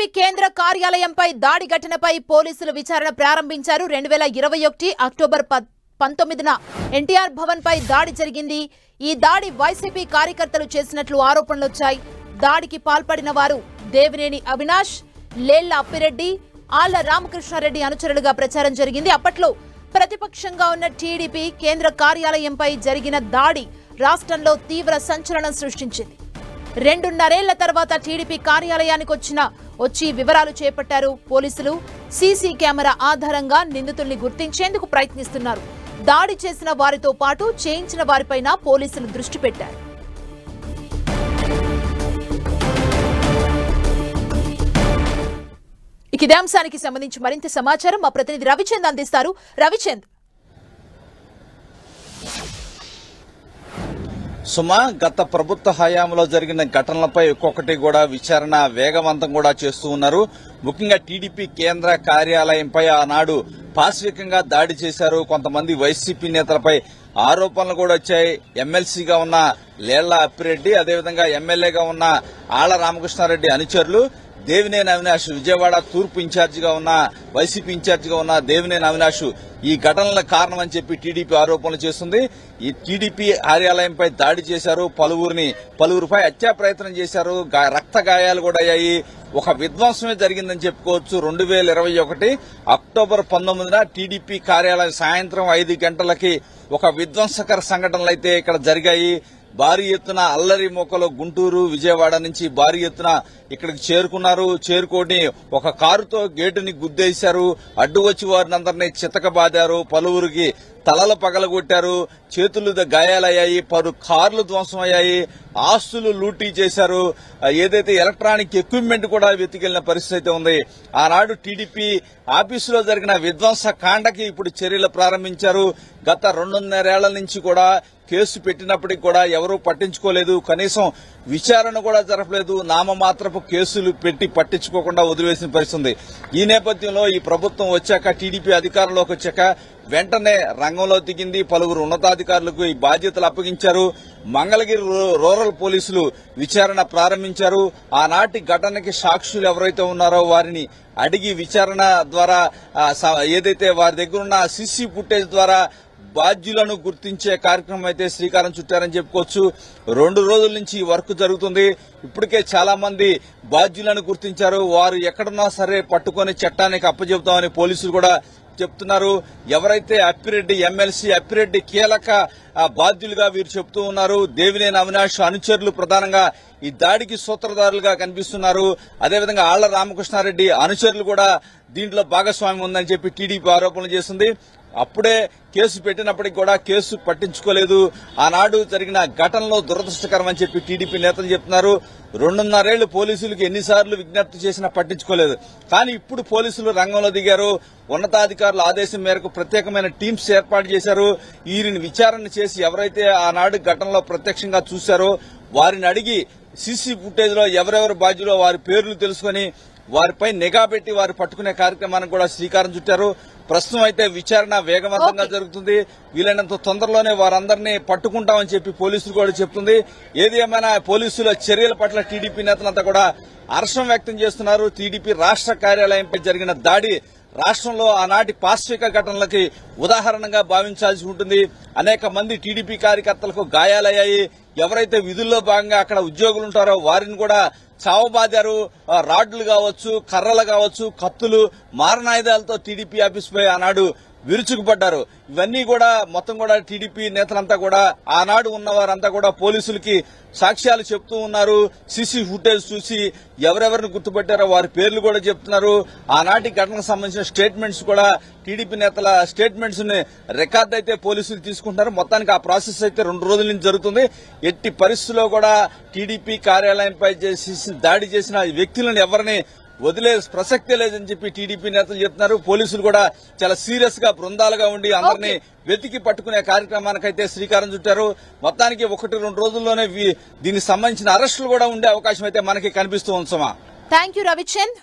TDP కేంద్ర కార్యాలయంపై దాడి ఘటనపై పోలీసులు విచారణ ప్రారంభించారు. రెండు వేల ఇరవై ఒకటి అక్టోబర్ ప- పంతొమ్మిదిన ఎన్టీఆర్ భవన్ పై దాడి జరిగింది. ఈ దాడి వైసీపీ కార్యకర్తలు చేసినట్లు ఆరోపణలు వచ్చాయి దాడికి పాల్పడిన వారు దేవినేని అవినాష్ లేళ్ళ అప్పిరెడ్డి ఆళ్ళ రామకృష్ణారెడ్డి అనుచరులుగా ప్రచారం జరిగింది. అప్పట్లో ప్రతిపక్షంగా ఉన్న టీడీపీ కేంద్ర కార్యాలయంపై జరిగిన దాడి రాష్ట్రంలో తీవ్ర సంచలనం సృష్టించింది. రెండున్నరేళ్ళ తర్వాత టీడీపీ కార్యాలయానికి వచ్చిన వచ్చి వివరాలు చేపట్టారు పోలీసులు. సీసీ కెమెరా ఆధారంగా నిందితుల్ని గుర్తించేందుకు ప్రయత్నిస్తున్నారు. దాడి చేసిన వారితో పాటు చేయించిన వారిపైన పోలీసులు దృష్టి పెట్టారు. ఇక ఇదే అంశానికి సంబంధించి మరింత సమాచారం మా ప్రతినిధి రవిచంద్ అందిస్తారు. రవిచంద్. సుమ గత ప్రభుత్వ హయాంలో జరిగిన ఘటనలపై ఒక్కొక్కటి కూడా విచారణ వేగవంతం కూడా చేస్తూ ఉన్నారు. ముఖ్యంగా టీడీపీ కేంద్ర కార్యాలయంపై ఆనాడు పాశ్వికంగా దాడి చేశారు. కొంతమంది వైసీపీ నేతలపై ఆరోపణలు కూడా వచ్చాయి. ఎమ్మెల్సీగా ఉన్న లేళ్ళ అప్పిరెడ్డి అదేవిధంగా ఎమ్మెల్యేగా ఉన్న ఆళ్ళ రామకృష్ణారెడ్డి అనుచరులు దేవినేని అవినాష్ విజయవాడ తూర్పు ఇన్ఛార్జిగా ఉన్న వైసీపీ ఇన్ఛార్జిగా ఉన్న దేవినేని అవినాష్ ఈ ఘటనల కారణం అని చెప్పి టీడీపీ ఆరోపణలు చేస్తుంది. ఈ టీడీపీ కార్యాలయంపై దాడి చేశారు. పలువురిని పలువురిపై హత్యా ప్రయత్నం చేశారు. రక్త గాయాలు కూడా అయ్యాయి. ఒక విధ్వంసమే జరిగిందని చెప్పుకోవచ్చు. రెండు వేల ఇరవై ఒకటి అక్టోబర్ పంతొమ్మిదిన టీడీపీ కార్యాలయం సాయంత్రం ఐదు గంటలకి ఒక విధ్వంసకర సంఘటనలు అయితే ఇక్కడ జరిగాయి. భారీ ఎత్తున అల్లరి మొక్కలు గుంటూరు విజయవాడ నుంచి భారీ ఎత్తున ఇక్కడికి చేరుకున్నారు. చేరుకొని ఒక కారుతో గేటుని గుద్దేశారు. అడ్డు వచ్చి వారిని అందరినీ చితకబాదారు. పలువురికి తలలు పగలగొట్టారు. చేతులు గాయాలయ్యాయి. పలు కార్లు ధ్వంసమయ్యాయి. ఆస్తులు లూటీ చేశారు. ఏదైతే ఎలక్ట్రానిక్ ఎక్విప్మెంట్ కూడా వెతికెళ్ళిన పరిస్థితి అయితే ఉంది. ఆనాడు టీడీపీ ఆఫీసులో జరిగిన విధ్వంస కాండకి ఇప్పుడు చర్యలు ప్రారంభించారు. గత రెండున్నరేళ్ళ నుంచి కూడా కేసు పెట్టినప్పటికీ కూడా ఎవరూ పట్టించుకోలేదు. కనీసం విచారణ కూడా జరపలేదు. నామమాత్రపు కేసులు పెట్టి పట్టించుకోకుండా వదిలివేసిన పరిస్థితి ఈ నేపథ్యంలో ఈ ప్రభుత్వం వచ్చాక టీడీపీ అధికారంలోకి వచ్చాక వెంటనే రంగంలో దిగింది. పలువురు ఉన్నతాధికారులకు ఈ బాధ్యతలు అప్పగించారు. మంగళగిరి రూరల్ పోలీసులు విచారణ ప్రారంభించారు. ఆనాటి ఘటనకి సాక్షులు ఎవరైతే ఉన్నారో వారిని అడిగి విచారణ ద్వారా స- ఏదైతే వారి దగ్గరున్న సిసి సీసీ ఫుటేజ్ ద్వారా బాధ్యులను గుర్తించే కార్యక్రమం అయితే శ్రీకారం చుట్టారని చెప్పుకోవచ్చు. రెండు రోజుల నుంచి ఈ వర్క్ జరుగుతుంది. ఇప్పటికే చాలా మంది బాధ్యులను గుర్తించారు. వారు ఎక్కడున్నా సరే పట్టుకొని చట్టానికి అప్పజెబుతామని పోలీసులు కూడా చెప్తున్నారు. ఎవరైతే అప్పిరెడ్డి ఎమ్మెల్సీ అప్పిరెడ్డి కీలక బాధ్యులుగా వీరు చెప్తూ ఉన్నారు దేవినేని అవినాష్ అనుచరులు ప్రధానంగా ఈ దాడికి సూత్రధారులుగా కనిపిస్తున్నారు. అదేవిధంగా ఆళ్ళ రామకృష్ణారెడ్డి అనుచరులు కూడా దీంట్లో భాగస్వామ్యం ఉందని చెప్పి టీడీపీ ఆరోపణలు చేస్తుంది అప్పుడే కేసు పెట్టినప్పటికీ కూడా కేసు పట్టించుకోలేదు. ఆనాడు జరిగిన ఘటనలో దురదృష్టకరం అని చెప్పి టీడీపీ నేతలు చెప్తున్నారు. రెండున్నరేళ్ళు పోలీసులకు ఎన్నిసార్లు విజ్ఞప్తి చేసినా పట్టించుకోలేదు. కానీ ఇప్పుడు పోలీసులు రంగంలో దిగారు. ఉన్నతాధికారుల ఆదేశం మేరకు ప్రత్యేకమైన టీమ్స్ ఏర్పాటు చేశారు. వీరిని విచారణ చేసి ఎవరైతే ఆనాడు ఘటనలో ప్రత్యక్షంగా చూశారో వారిని అడిగి సీసీ ఫుటేజ్లో ఎవరెవరు బాధ్యులో వారి పేర్లు తెలుసుకొని వారిపై నిఘా పెట్టి వారు పట్టుకునే కార్యక్రమానికి కూడా శ్రీకారం చుట్టారు. ప్రస్తుతం అయితే విచారణ వేగవంతంగా. జరుగుతుంది. వీలైనంత తొందరలోనే వారందరినీ పట్టుకుంటామని చెప్పి పోలీసులు కూడా చెప్తుంది. ఏది ఏమైనా పోలీసుల చర్యల పట్ల టీడీపీ నేతలంతా కూడా హర్షం వ్యక్తం చేస్తున్నారు. టీడీపీ రాష్ట్ర కార్యాలయంపై జరిగిన దాడి రాష్ట్రంలో ఆనాటి పాశ్విక ఘటనలకి ఉదాహరణగా భావించాల్సి ఉంటుంది. అనేక మంది టీడీపీ కార్యకర్తలకు గాయాలయ్యాయి. ఎవరైతే విధుల్లో భాగంగా అక్కడ ఉద్యోగులు ఉంటారో వారిని కూడా చావబాదారు రాడ్లు కావచ్చు కర్రలు కావచ్చు కత్తులు మారణాయుధాలతో టీడీపీ ఆఫీస్ పై ఆనాడు విరుచుకుపడ్డారు. ఇవన్నీ కూడా మొత్తం కూడా టీడీపీ నేతలంతా కూడా ఆనాడు ఉన్న వారంతా కూడా పోలీసులకి సాక్ష్యాలు చెప్తూ ఉన్నారు. సీసీ ఫుటేజ్ చూసి ఎవరెవరిని గుర్తుపెట్టారో వారి పేర్లు కూడా చెప్తున్నారు. ఆనాటి ఘటనకు సంబంధించిన స్టేట్మెంట్స్ కూడా టీడీపీ నేతల స్టేట్మెంట్స్ని రికార్డ్ అయితే పోలీసులు తీసుకుంటున్నారు. మొత్తానికి ఆ ప్రాసెస్ అయితే రెండు రోజుల నుంచి జరుగుతుంది. ఎట్టి పరిస్థితుల్లో కూడా టీడీపీ కార్యాలయంపై చేసి దాడి చేసిన వ్యక్తులను ఎవరిని వదిలే ప్రసక్తే లేదని చెప్పి టీడీపీ నేతలు చెప్తున్నారు. పోలీసులు కూడా చాలా సీరియస్గా బృందాలుగా ఉండి అందరినీ వెతికి పట్టుకునే కార్యక్రమానికైతే శ్రీకారం చుట్టారు. మొత్తానికి ఒకటి రెండు రోజుల్లోనే దీనికి సంబంధించిన అరెస్టులు కూడా ఉండే అవకాశం అయితే మనకి కనిపిస్తూ ఉంది సుమా. Thank you Ravichand